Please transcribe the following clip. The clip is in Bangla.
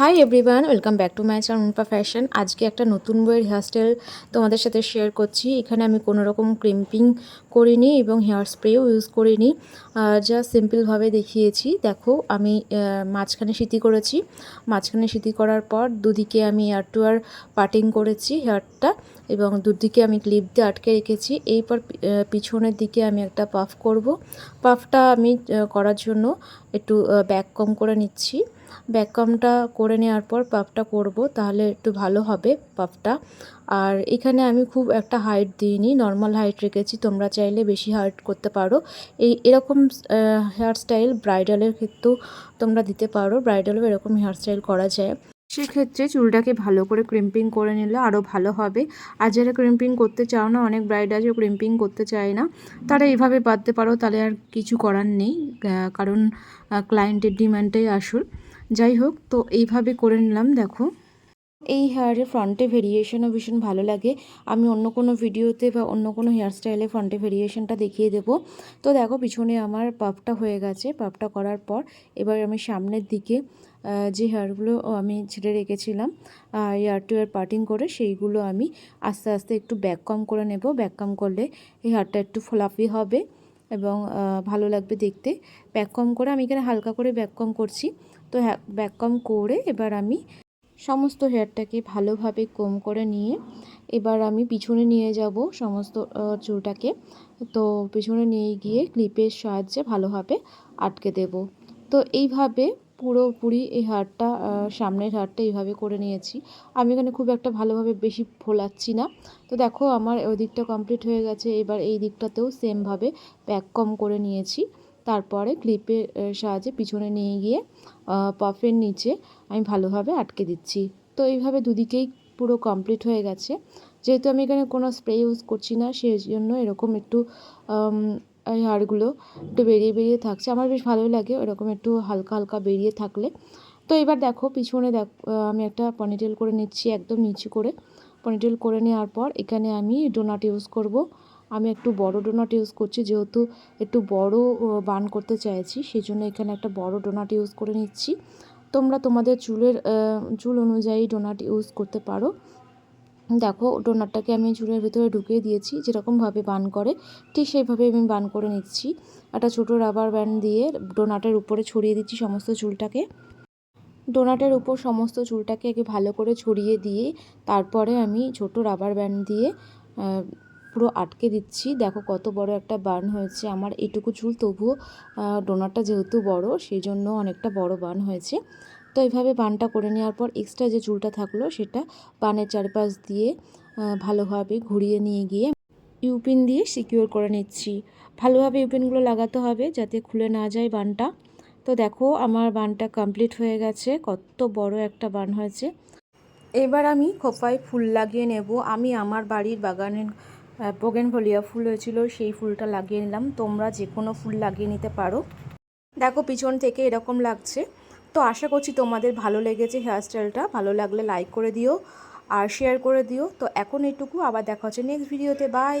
Hi everyone welcome back to my channel Anupa fashion আজকে একটা নতুন বইয়ের হেয়ারস্টাইল তোমাদের সাথে শেয়ার করছি। এখানে আমি কোনো রকম ক্রিম্পিং করিনি এবং হেয়ার স্প্রেও ইউজ করিনি। যা সিম্পলভাবে দেখিয়েছি। দেখো, আমি মাঝখানে সিটি করেছি। মাঝখানে সিটি করার পর দুদিকে আমি এয়ার টু এয়ার পাটিং করেছি হেয়ারটা এবং দুদিকে আমি ক্লিপ দিয়ে আটকে রেখেছি। এইপর পিছনের দিকে আমি একটা পাফ করব। পাফটা আমি করার জন্য একটু ব্যাক কম করে নিচ্ছি। ব্যাককমটা করে নেওয়ার পর পাফটা করব, তাহলে একটু ভালো হবে পাফটা আর এখানে আমি খুব একটা হাইট দিইনি নর্মাল হাইট রেখেছি, তোমরা চাইলে বেশি হাইট করতে পারো। এই এরকম হেয়ার স্টাইল ব্রাইডালের ক্ষেত্রেও তোমরা দিতে পারো ব্রাইডালও এরকম হেয়ার স্টাইল করা যায়। সেক্ষেত্রে চুলটাকে ভালো করে ক্রিম্পিং করে নিলে আরও ভালো হবে। আর যারা ক্রিম্পিং করতে চাও না, অনেক ব্রাইড আছে ক্রিম্পিং করতে চায় না, তারা এইভাবে বাঁধতে পারো, তাহলে আর কিছু করার নেই কারণ ক্লায়েন্টের ডিমান্ডটাই আসল। যাই হোক, তো এইভাবে করে নিলাম, দেখো। এই হেয়ারের ফ্রন্টে ভেরিয়েশনও ভীষণ ভালো লাগে। আমি অন্য কোনো ভিডিওতে বা অন্য কোনো হেয়ার স্টাইলে ফ্রন্টে ভেরিয়েশনটা দেখিয়ে দেবো। তো দেখো, পিছনে আমার পাফটা হয়ে গেছে। পাফটা করার পর এবার আমি সামনের দিকে যে হেয়ারগুলো আমি ছেড়ে রেখেছিলাম হেয়ার টু হেয়ার পার্টিং করে, সেইগুলো আমি আস্তে আস্তে একটু ব্যাক কম করে নেব। ব্যাক কম করলে এই হেয়ারটা একটু ফ্লাফি হবে। এবং ভালো লাগবে দেখতে। ব্যাক কম করে আমি এখানে হালকা করে ব্যাক কম করছি। তো ব্যাক কম করে এবার আমি সমস্ত হেয়ারটাকে ভালোভাবে কম করে নিয়ে এবার আমি পিছনে নিয়ে যাব সমস্ত চুলটাকে। তো পিছনে নিয়ে গিয়ে ক্লিপের সাহায্যে ভালোভাবে আটকে দেব। তো এইভাবে পুরোপুরি এই হারটা সামনের হারটা এইভাবে করে নিয়েছি। আমি এখানে খুব একটা ভালোভাবে বেশি ফোলাচ্ছি না। তো দেখো, আমার ওই দিকটা কমপ্লিট হয়ে গেছে। এবার এই দিকটাতেও সেমভাবে প্যাক কম করে নিয়েছি। তারপরে ক্লিপের সাহায্যে পিছনে নিয়ে গিয়ে পাফের নিচে আমি ভালোভাবে আটকে দিচ্ছি। তো এইভাবে দুদিকেই পুরো কমপ্লিট হয়ে গেছে। যেহেতু আমি এখানে কোনো স্প্রে ইউজ করছি না সেই জন্য এরকম একটু এই হাড়গুলো একটু বেরিয়ে বেরিয়ে থাকছে। আমার বেশ ভালোই লাগে এরকম একটু হালকা হালকা বেরিয়ে থাকলে। তো এবার দেখো পিছনে দেখ আমি একটা পনিটেল করে নিচ্ছি একদম নিচু করে। পনিটেল করে নেওয়ার পর এখানে আমি ডোনাট ইউজ করব। আমি একটু বড় ডোনাট ইউজ করছি, যেহেতু একটু বড় বান করতে চাইছি সেই জন্য এখানে একটা বড় ডোনাট ইউজ করে নিচ্ছি। তোমরা তোমাদের চুলের চুল অনুযায়ী ডোনাট ইউজ করতে পারো। দেখো ডোনাটটাকে আমি চুলের ভিতরে ঢুকিয়ে দিয়েছি যেরকমভাবে বান করে ঠিক সেইভাবে আমি বান করে নিচ্ছি। একটা ছোটো রাবার ব্যান্ড দিয়ে ডোনাটের উপরে ছড়িয়ে দিচ্ছি সমস্ত চুলটাকে। ডোনাটের উপর সমস্ত চুলটাকে আগে ভালো করে ছড়িয়ে দিয়ে তারপরে আমি ছোট রাবার ব্যান্ড দিয়ে পুরো আটকে দিচ্ছি। দেখো কত বড় একটা বান হয়েছে আমার। এটুকু চুল তবুও আহ, ডোনাটটা যেহেতু বড় সেই জন্য অনেকটা বড় বান হয়েছে। তো এইভাবে বানটা করে নেওয়ার পর এক্সট্রা যে চুলটা থাকল সেটা বানের চারপাশ দিয়ে ভালোভাবে ঘুরিয়ে নিয়ে গিয়ে ইউপিন দিয়ে সিকিউর করে নিচ্ছি। ভালোভাবে ইউপিনগুলো লাগাতে হবে যাতে খুলে না যায় বানটা। তো দেখো আমার বানটা কমপ্লিট হয়ে গেছে, কত বড় একটা বান হয়েছে। এবার আমি খোপায় ফুল লাগিয়ে নেব। আমি আমার বাড়ির বাগানের বোগেনভলিয়া ফুল হয়েছিল সেই ফুলটা লাগিয়ে নিলাম। তোমরা যে কোনো ফুল লাগিয়ে নিতে পারো। দেখো পিছন থেকে এরকম লাগছে। তো আশা করছি তোমাদের ভালো লেগেছে হেয়ারস্টাইলটা ভালো লাগলে লাইক করে দিও আর শেয়ার করে দিও। তো এখন এটুকু, আবার দেখা হচ্ছে নেক্সট ভিডিওতে বাই